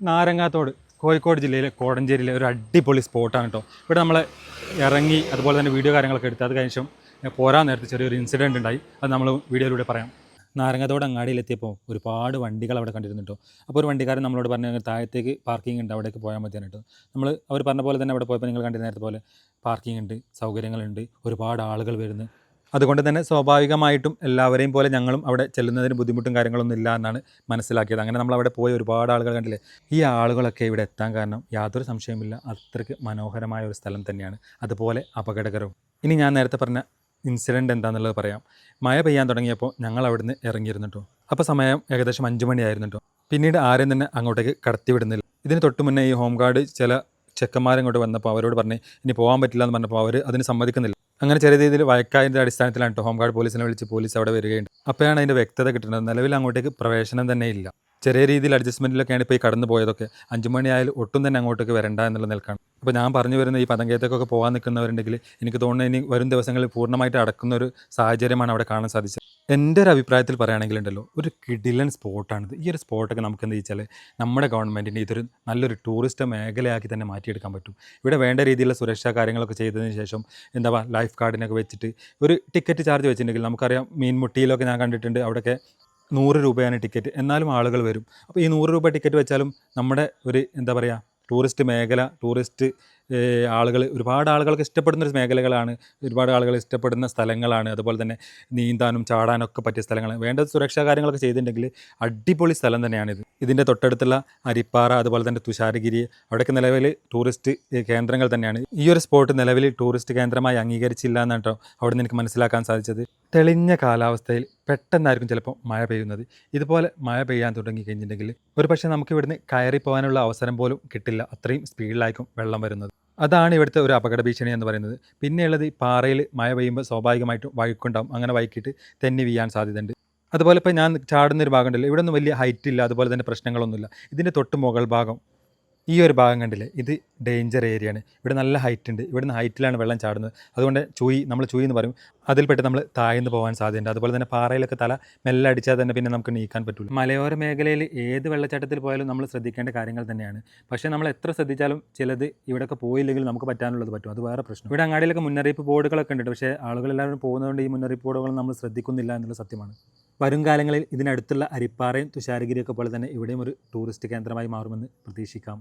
നാരങ്ങാത്തോട് കോഴിക്കോട് ജില്ലയിലെ കോടഞ്ചേരിയിലെ ഒരു അടിപൊളി സ്പോട്ടാണ് കേട്ടോ ഇവിടെ നമ്മൾ ഇറങ്ങി അതുപോലെ തന്നെ വീഡിയോ കാര്യങ്ങളൊക്കെ എടുത്ത് അത് കഴിഞ്ഞാൽ ശേഷം പോരാൻ നേരത്തെ ചെറിയൊരു ഇൻസിഡന്റ് ഉണ്ടായി. അത് നമ്മൾ വീഡിയോയിലൂടെ പറയാം. നാരങ്ങത്തോട് അങ്ങാടിയിലെത്തിയപ്പോൾ ഒരുപാട് വണ്ടികൾ അവിടെ കണ്ടിരുന്നു കേട്ടോ അപ്പോൾ ഒരു വണ്ടിക്കാരൻ നമ്മളോട് പറഞ്ഞു താഴത്തേക്ക് പാർക്കിംഗ് ഉണ്ട് അവിടേക്ക് പോയാൽ മതിയാണ് കേട്ടോ നമ്മൾ അവർ പറഞ്ഞ പോലെ തന്നെ അവിടെ പോയപ്പോൾ നിങ്ങൾ കണ്ടിരുന്ന നേരത്തെ പോലെ പാർക്കിംഗ് ഉണ്ട് സൗകര്യങ്ങളുണ്ട് ഒരുപാട് ആളുകൾ വരുന്നു. അതുകൊണ്ട് തന്നെ സ്വാഭാവികമായിട്ടും എല്ലാവരെയും പോലെ ഞങ്ങളും അവിടെ ചെല്ലുന്നതിന് ബുദ്ധിമുട്ടും കാര്യങ്ങളൊന്നും ഇല്ല എന്നാണ് മനസ്സിലാക്കിയത്. അങ്ങനെ നമ്മൾ അവിടെ പോയ ഒരുപാട് ആളുകൾ കണ്ടില്ലേ? ഈ ആളുകളൊക്കെ ഇവിടെ എത്താൻ കാരണം യാതൊരു സംശയമില്ല അത്രയ്ക്ക് മനോഹരമായ ഒരു സ്ഥലം തന്നെയാണ്. അതുപോലെ അപകടകരവും. ഇനി ഞാൻ നേരത്തെ പറഞ്ഞ ഇൻസിഡന്റ് എന്താണെന്നുള്ളത് പറയാം. മഴ പെയ്യാൻ തുടങ്ങിയപ്പോൾ ഞങ്ങൾ അവിടുന്ന് ഇറങ്ങിയിരുന്നു കേട്ടോ അപ്പോൾ സമയം ഏകദേശം അഞ്ച് മണിയായിരുന്നു കേട്ടോ പിന്നീട് ആരെയും തന്നെ അങ്ങോട്ടേക്ക് കടത്തിവിടുന്നില്ല ഇതിന് തൊട്ട് മുന്നേ ഈ ഹോം ഗാർഡ് ചില ചെക്കന്മാരിങ്ങോട്ട് വന്നപ്പോൾ അവരോട് പറഞ്ഞ് ഇനി പോകാൻ പറ്റില്ല എന്ന് പറഞ്ഞപ്പോൾ അവർ അതിന് സമ്മതിക്കുന്നില്ല. അങ്ങനെ ചെറിയ രീതിയിൽ വയക്കായതിന്റെ അടിസ്ഥാനത്തിലാണ് കേട്ടോ ഹോം ഗാർഡ് പോലീസിനെ വിളിച്ച് പോലീസ് അവിടെ വരികയുണ്ട് അപ്പോഴാണ് അതിന്റെ വ്യക്തത കിട്ടുന്നത്. നിലവിൽ അങ്ങോട്ടേക്ക് പ്രവേശനം തന്നെ ഇല്ല. ചെറിയ രീതിയിൽ അഡ്ജസ്റ്റ്മെന്റിലൊക്കെയാണ് ഇപ്പോൾ ഈ കടന്നു പോയതൊക്കെ അഞ്ചു മണിയായാലും ഒട്ടും തന്നെ അങ്ങോട്ടേക്ക് വരണ്ട എന്നുള്ള നിൽക്കാണ് അപ്പോൾ ഞാൻ പറഞ്ഞു വരുന്ന ഈ പതങ്കയത്തേക്കൊക്കെ പോകാൻ നിൽക്കുന്നവരുണ്ടെങ്കിൽ എനിക്ക് തോന്നുന്നത് ഇനി വരും ദിവസങ്ങളിൽ പൂർണമായിട്ട് അടക്കുന്ന ഒരു സാഹചര്യമാണ് അവിടെ കാണാൻ സാധിച്ചത്. എന്റെ ഒരു അഭിപ്രായത്തിൽ പറയുകയാണെങ്കിൽ ഉണ്ടല്ലോ ഒരു കിടിലൻ സ്പോട്ടാണിത്. ഈ ഒരു സ്പോട്ടൊക്കെ നമുക്ക് എന്താ വെച്ചാൽ നമ്മുടെ ഗവൺമെന്റിന്റെ ഇതൊരു നല്ലൊരു ടൂറിസ്റ്റ് മേഖലയാക്കി തന്നെ മാറ്റിയെടുക്കാൻ പറ്റും. ഇവിടെ വേണ്ട രീതിയിലുള്ള സുരക്ഷാ കാര്യങ്ങളൊക്കെ ചെയ്തതിന് ശേഷം എന്താ പറയുക ലൈഫ് ഗാർഡിനൊക്കെ വെച്ചിട്ട് ഒരു ടിക്കറ്റ് ചാർജ് വെച്ചിട്ടുണ്ടെങ്കിൽ നമുക്കറിയാം മീൻമുട്ടിയിലൊക്കെ ഞാൻ കണ്ടിട്ടുണ്ട് അവിടെയൊക്കെ നൂറ് രൂപയാണ് ടിക്കറ്റ്. എന്നാലും ആളുകൾ വരും. അപ്പോൾ ഈ നൂറ് രൂപ ടിക്കറ്റ് വെച്ചാലും നമ്മുടെ ഒരു എന്താ പറയുക ടൂറിസ്റ്റ് മേഖല ടൂറിസ്റ്റ് ആളുകൾ ഒരുപാട് ആളുകൾക്ക് ഇഷ്ടപ്പെടുന്ന ഒരു മേഖലകളാണ്. ഒരുപാട് ആളുകൾ ഇഷ്ടപ്പെടുന്ന സ്ഥലങ്ങളാണ്. അതുപോലെ തന്നെ നീന്താനും ചാടാനൊക്കെ പറ്റിയ സ്ഥലങ്ങളാണ്. വേണ്ട സുരക്ഷാ കാര്യങ്ങളൊക്കെ ചെയ്തിട്ടുണ്ടെങ്കിൽ അടിപൊളി സ്ഥലം തന്നെയാണിത് ഇതിന്റെ തൊട്ടടുത്തുള്ള അരിപ്പാറ അതുപോലെ തന്നെ തുഷാരഗിരി അവിടെയൊക്കെ നിലവിൽ ടൂറിസ്റ്റ് കേന്ദ്രങ്ങൾ തന്നെയാണ്. ഈ ഒരു സ്പോട്ട് നിലവിൽ ടൂറിസ്റ്റ് കേന്ദ്രമായി അംഗീകരിച്ചില്ല എന്നാണ് കേട്ടോ അവിടെ നിന്ന് എനിക്ക് മനസ്സിലാക്കാൻ സാധിച്ചത്. തെളിഞ്ഞ കാലാവസ്ഥയിൽ പെട്ടെന്നായിരിക്കും ചിലപ്പോൾ മഴ പെയ്യുന്നത്. ഇതുപോലെ മഴ പെയ്യാൻ തുടങ്ങി കഴിഞ്ഞിട്ടുണ്ടെങ്കിൽ ഒരു പക്ഷേ നമുക്ക് ഇവിടുന്ന് കയറി പോകാനുള്ള അവസരം പോലും കിട്ടില്ല. അത്രയും സ്പീഡിലായിരിക്കും വെള്ളം വരുന്നത്. അതാണ് ഇവിടുത്തെ ഒരു അപകട ഭീഷണി എന്ന് പറയുന്നത്. പിന്നെയുള്ളത് ഈ പാറയിൽ മഴ പെയ്യുമ്പോൾ സ്വാഭാവികമായിട്ടും വഴുക്കുണ്ടാവും. അങ്ങനെ വൈകിട്ട് തെന്നി വീയാൻ സാധ്യതയുണ്ട്. അതുപോലെ ഇപ്പോൾ ഞാൻ ചാടുന്നൊരു ഭാഗം ഉണ്ടല്ലോ. ഇവിടെ ഒന്നും വലിയ ഹൈറ്റ് ഇല്ല. അതുപോലെ തന്നെ പ്രശ്നങ്ങളൊന്നുമില്ല. ഇതിന്റെ തൊട്ട് മുകൾ ഭാഗം ഈ ഒരു ഭാഗം കണ്ടില്ലേ? ഇത് ഡേഞ്ചർ ഏരിയ ആണ് ഇവിടെ നല്ല ഹൈറ്റ് ഉണ്ട്. ഇവിടുന്ന് ഹൈറ്റിലാണ് വെള്ളം ചാടുന്നത്. അതുകൊണ്ട് ചൂയി നമ്മൾ ചൂയി എന്ന് പറയും. അതിൽപ്പെട്ട് നമ്മൾ താഴ്ന്നു പോകാൻ സാധ്യതയുണ്ട്. അതുപോലെ തന്നെ പാറയിലൊക്കെ തല മെല്ലെ അടിച്ചാൽ തന്നെ പിന്നെ നമുക്ക് നീക്കാൻ പറ്റുള്ളൂ മലയോര മേഖലയിൽ ഏത് വെള്ളച്ചാട്ടത്തിൽ പോയാലും നമ്മൾ ശ്രദ്ധിക്കേണ്ട കാര്യങ്ങൾ തന്നെയാണ്. പക്ഷേ നമ്മൾ എത്ര ശ്രദ്ധിച്ചാലും ചിലത് ഇവിടെയൊക്കെ പോയില്ലെങ്കിൽ നമുക്ക് പറ്റാനുള്ളത് പറ്റും. അത് വേറെ പ്രശ്നം. ഇവിടെ അങ്ങാടിയിലൊക്കെ മുന്നറിയിപ്പ് ബോർഡുകളൊക്കെ ഉണ്ട്. പക്ഷേ ആളുകളെല്ലാവരും പോകുന്നതുകൊണ്ട് ഈ മുന്നറിയിപ്പ് ബോർഡുകൾ നമ്മൾ ശ്രദ്ധിക്കുന്നില്ല എന്നുള്ള സത്യമാണ്. വരും കാലങ്ങളിൽ ഇതിനടുത്തുള്ള അരിപ്പാറയും തുഷാരഗിരിയൊക്കെ പോലെ തന്നെ ഇവിടെയും ഒരു ടൂറിസ്റ്റ് കേന്ദ്രമായി മാറുമെന്ന് പ്രതീക്ഷിക്കാം.